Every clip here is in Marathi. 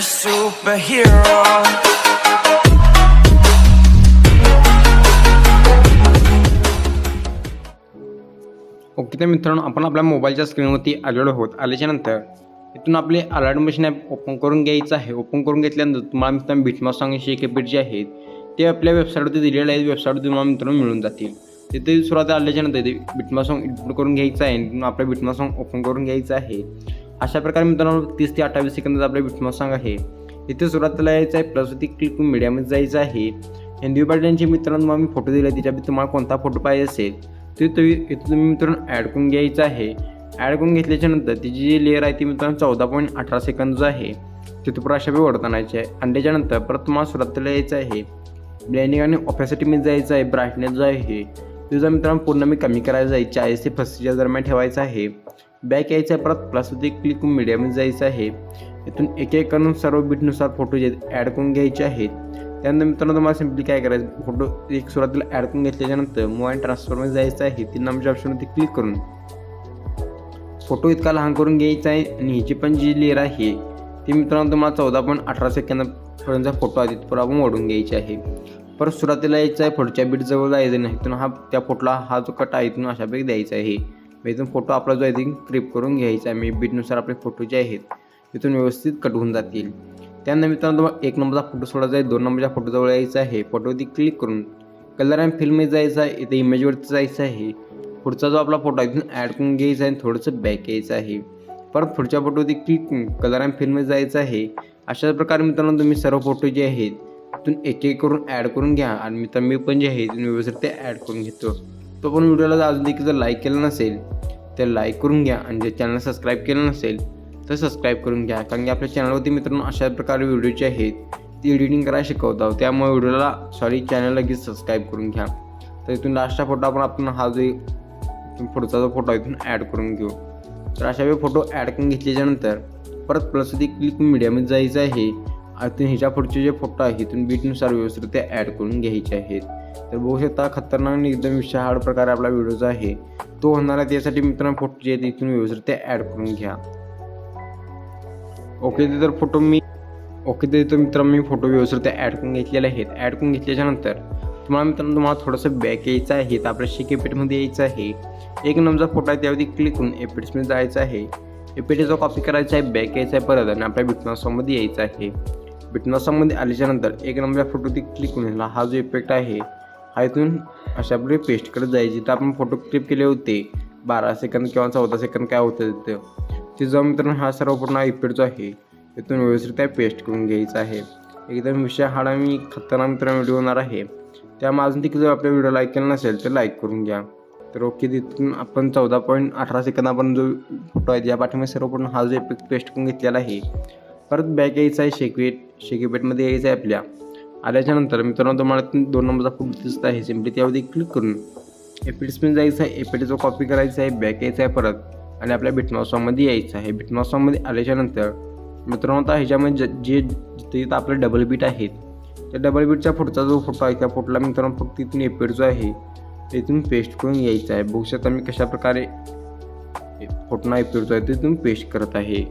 A superhero. ओके तर मित्रांनो आपण आपल्या मोबाईलच्या स्क्रीनवरती आलेलो आहोत. आल्याच्यानंतर इथून आपले अलर्ट मशीन ॲप ओपन करून घ्यायचं आहे. ओपन करून घेतल्यानंतर तुम्हाला मित्रांनो बिटमॉस शे एक जे आहेत ते आपल्या वेबसाईटवरती दिलेले आहेत. वेबसाईटवर तुम्हाला मित्रांनो मिळून जातील. तिथे सुरुवात आल्याच्यानंतर ते बिटमॉस सॉंग इनपुट करून घ्यायचं आहे. आपलं बिटमॉस सॉंग ओपन करून घ्यायचं आहे. अशा प्रकारे मित्रांनो तीस ते अठ्ठावीस सेकंदाचा आपला बिटमॉस सॉंग आहे. इथे सुरुवातीला यायचं आहे प्लसवरती क्लिक मीडियामध्ये जायचं आहे. हिंदी पार्ट्यांचे मित्रांनो मग मी फोटो दिले त्याच्यामध्ये तुम्हाला कोणता फोटो पाहिजे असेल ते तुम्ही इथे तुम्ही मित्रांनो ॲड करून घ्यायचं आहे. ॲड करून घेतल्याच्या नंतर तिची जी लेअर आहे ती मित्रांनो चौदा पॉईंट अठरा सेकंदचं आहे तिथे पुढे अशा वेळ आणायची आहे. आणि त्याच्यानंतर परत तुम्हाला सुरुवातीला यायचं आहे ब्लँडिंग आणि ऑफॅसिटीमध्ये जायचं आहे ब्राईटनेस जो आहे तुझा मित्रांनो पूर्ण मी कमी करायचं आहे. चाळीस ते फस्तीच्या दरम्यान ठेवायचं आहे. बॅक यायचं आहे परत प्लसवरती क्लिक मीडियामध्ये जायचं आहे. इथून एक एक करून सर्व बीटनुसार फोटो जे ॲड करून घ्यायचे आहेत. त्यानंतर मित्रांनो तुम्हाला सिम्पली काय करायचं? फोटो एक सुरुवातीला ॲड करून घेतल्याच्यानंतर मोबाईल ट्रान्सफरमध्ये जायचं आहे. तीन नंबरच्या ऑप्शनवरती क्लिक करून. फोटो इतका लहान करून घ्यायचा आहे आणि ह्याची पण जी लेअर आहे ती मित्रांनो तुम्हाला चौदा पॉईंट अठरा सेकंदापर्यंतचा फोटो आहे तिथपर्यंत आपण वाढून घ्यायची आहे. परत सुरुवातीला यायचं आहे पुढच्या बीटजवळ जायचं नाही इथून हा त्या फोटोला हा जो कट आहे इथून अशापैकी द्यायचा आहे इथून फोटो आपला जो आहे क्लिप करून घ्यायचा आहे. मी बीटनुसार आपले फोटो जे आहेत इथून व्यवस्थित कट होऊन जातील. त्यानंतर मित्रांनो तुम्हाला एक नंबरचा फोटो सोडायचा आहे दोन नंबरच्या फोटोजवळ यायचा आहे. फोटोवरती क्लिक करून कलर अँड फिल्ममध्ये जायचं आहे इथे इमेजवरती जायचं आहे. पुढचा जो आपला फोटो आहे इथून ॲड करून घ्यायचा आहे आणि थोडंसं बॅक यायचं आहे. परत पुढच्या फोटोवरती क्लिक कलर अँड फिल्म जायचं आहे. अशा प्रकारे मित्रांनो तुम्ही सर्व फोटो जे आहेत इथून एक एक करून ॲड करून घ्या. आणि मित्रांनो मी पण जे आहे इथून व्यवस्थित ते ॲड करून घेतो. तो पण व्हिडिओला अजून देखील जर लाईक केलं नसेल तर लाईक करून घ्या. आणि जर चॅनल सबस्क्राईब केलं नसेल तर सबस्क्राईब करून घ्या. कारण की आपल्या चॅनलवरती मित्रांनो अशा प्रकारे व्हिडिओ जे आहेत ती एडिटिंग करायला शिकवतो त्यामुळे व्हिडिओला सॉरी चॅनल लगेच सबस्क्राईब करून घ्या. तर इथून लास्टचा फोटो आपण आपण हा जो पुढचा जो फोटो आहे इथून ॲड करून घेऊ. तर अशा वेळी फोटो ॲड करून घेतल्याच्यानंतर परत प्लस क्लिक मीडियामध्ये जायचं आहे. आता ह्याच्या पुढचे जे फोटो आहेत इथून बीटनुसार व्यवस्थित ते ॲड करून घ्यायचे आहेत. तर बघू शकता खतरनाक आणि एकदम विशाळ प्रकारे आपला व्हिडिओ जो आहे. तो होणार आहे त्यासाठी मित्रांनो फोटो जे आहेत इथून व्यवस्थित ते ॲड करून घ्या. ओके ते तर फोटो मी ओके ते तर मित्रांनो मी फोटो व्यवस्थित ते ॲड करून घेतलेले आहेत. ॲड करून घेतल्याच्यानंतर तुम्हाला मित्रांनो तुम्हाला थोडंसं बॅक यायचं आहे तर आपल्या शेक एपेटमध्ये यायचं आहे. एक नंबरचा फोटो आहे त्यावरती क्लिक करून एपेट्समध्ये जायचं आहे. एपेटीचा कॉपी करायचा आहे बॅक यायचा आहे परत आणि आपल्या बिटनॉसॉमध्ये यायचं आहे. फिटनेसामध्ये आल्याच्यानंतर एक नंबरच्या फोटोवरती क्लिक करून हा जो इफेक्ट आहे हा इथून अशा प्रकारे पेस्ट करत तर आपण फोटो क्लिप केले होते. बारा सेकंद किंवा चौदा सेकंद काय होतं तिथं. ते जाऊन मित्रांनो हा सर्व पूर्ण इफेक्ट जो आहे तिथून व्यवस्थित पेस्ट करून घ्यायचा आहे. एकदम विषय हाडा मी खतरनाक मित्रांनो व्हिडिओ होणार आहे. त्यामुळे अजून देखील जर आपल्या व्हिडिओ लाईक केला नसेल तर लाईक करून घ्या. तर ओके तिथून आपण चौदा पॉईंट अठरा सेकंद आपण जो फोटो आहे त्या पाठीमध्ये सर्व पूर्ण हा जो इफेक्ट पेस्ट करून घेतलेला आहे. परत बॅक यायचा आहे शेकवेट शेकीपेटमध्ये यायचं आहे आपल्या. आल्याच्यानंतर मित्रांनो तुम्हाला दोन नंबरचा फोटो दिसत आहे. सिम्पली त्यावरती क्लिक करून एपिड्समध्ये जायचं आहे. एपिडीचा कॉपी करायचं आहे. बॅक यायचं आहे परत. आणि आपल्या बिटनॉसॉमध्ये यायचं आहे. बिटनॉसॉमध्ये आल्याच्यानंतर मित्रांनो आता ह्याच्यामध्ये ज- जे जिथे इथं आपलं डबल बीट आहेत त्या डबल बीटच्या पुढचा जो फोटो आहे त्या फोटोला मित्रांनो फक्त इथून एपिड जो आहे ते इथून पेस्ट करून यायचं आहे. बघू शकता मी कशा प्रकारे फोटो एपिड जो आहे ते इथून पेस्ट करत आहे.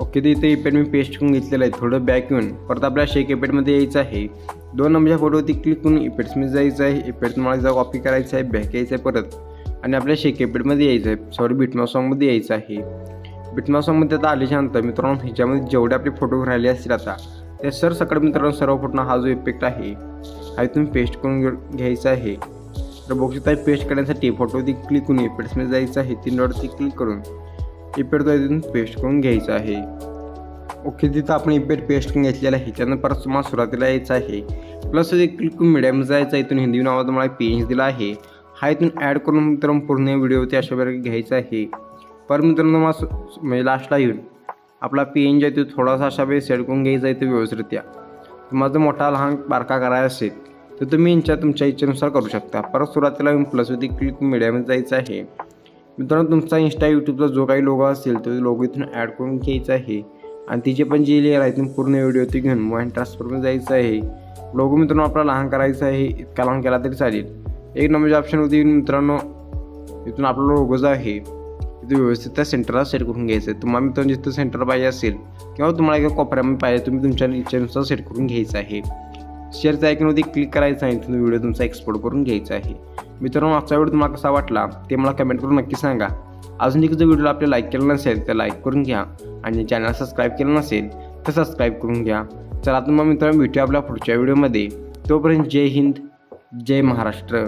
ओके ते इथे इपेड मी पेस्ट करून घेतलेलं आहे थोडं बॅक येऊन. परत आपल्या शेक इपेडमध्ये यायचं आहे. दोन नंबरच्या फोटोवरती क्लिक करून इपेड्समध्ये जायचं आहे. इपेड तुम्हाला जा कॉपी करायचं आहे बॅक यायचं आहे परत. आणि आपल्या शेक इपेडमध्ये यायचं आहे. सॉरी बिटमॉसॉंगमध्ये यायचं आहे. बिटमॉसॉंगमध्ये आता आल्याच्यानंतर मित्रांनो ह्याच्यामध्ये जेवढे आपले फोटो राहिले असतील आता त्या सर सकाळ मित्रांनो सर्व फोटो हा जो इफेक्ट आहे हा इथून पेस्ट करून घ्यायचा आहे. तर बघू शकता पेस्ट करण्यासाठी फोटोवरती क्लिक करून इफेक्ट्समध्ये जायचं आहे. तीन डॉटवरती क्लिक करून. इफेक्ट जो तिथून पेस्ट करून घ्यायचा आहे. ओके तिथं आपण इपेड पेस्ट करून घेतलेला आहे. त्यानंतर परत तुम्हाला सुरुवातीला यायचं आहे. प्लस क्लिक मीडियम जायचं आहे. इथून हिंदी नावाचा तुम्हाला पेज दिला आहे. हा इथून ॲड करून मित्रांनो पूर्ण व्हिडिओ अशा प्रकारे घ्यायचा आहे. पर मित्रांनो मग म्हणजे लास्टला येऊन आपला पी एन जे आहे तो थोडासा अशा वेळेस सेट करून घ्यायचा आहे तो व्यवस्थितरित्या. तुम्हाला जर मोठा लहान बारका करायचा असेल तर तुम्ही यांच्या तुमच्या इच्छेनुसार करू शकता. परत सुरुवातीला येऊन प्लसवरती क्लिक मीडियामध्ये जायचं आहे. मित्रांनो तुमचा इंस्टा यूट्यूबचा जो काही लोगो असेल तो लोगो इथून ॲड करून घ्यायचा आहे. आणि तिचे पण जे लेअर आहे तुम्ही पूर्ण व्हिडिओ ती घेऊन मोबाईल ट्रान्सफरमध्ये जायचं आहे. लोगो मित्रांनो आपला लहान करायचा आहे इतका लहान केला तरी चालेल. एक नंबरच्या ऑप्शनवरती मित्रांनो इथून आपला लोगो जो आहे तिथे व्यवस्थित त्या सेंटरला सेट करून घ्यायचं आहे. तुम्हाला मित्रांनो जिथं सेंटर पाहिजे असेल किंवा तुम्हाला एका कोपऱ्यामध्ये पाहिजे तुम्ही तुमच्या इच्छेनुसार सेट करून घ्यायचं आहे. शेअरच्या आयकनवरती क्लिक करायचं आहे. तुम्ही व्हिडिओ तुमचा एक्सपोर्ट करून घ्यायचा आहे. मित्रांनो आजचा व्हिडिओ तुम्हाला कसा वाटला? ते मला कमेंट करून नक्की सांगा. अजून देखील जर व्हिडिओला आपल्या लाईक केला नसेल तर लाईक करून घ्या. आणि चॅनल सबस्क्राईब केलं नसेल तर सबस्क्राईब करून घ्या. चला तुम्हाला मित्रांनो भेटूया आपल्या पुढच्या व्हिडिओमध्ये तोपर्यंत जय हिंद जय महाराष्ट्र.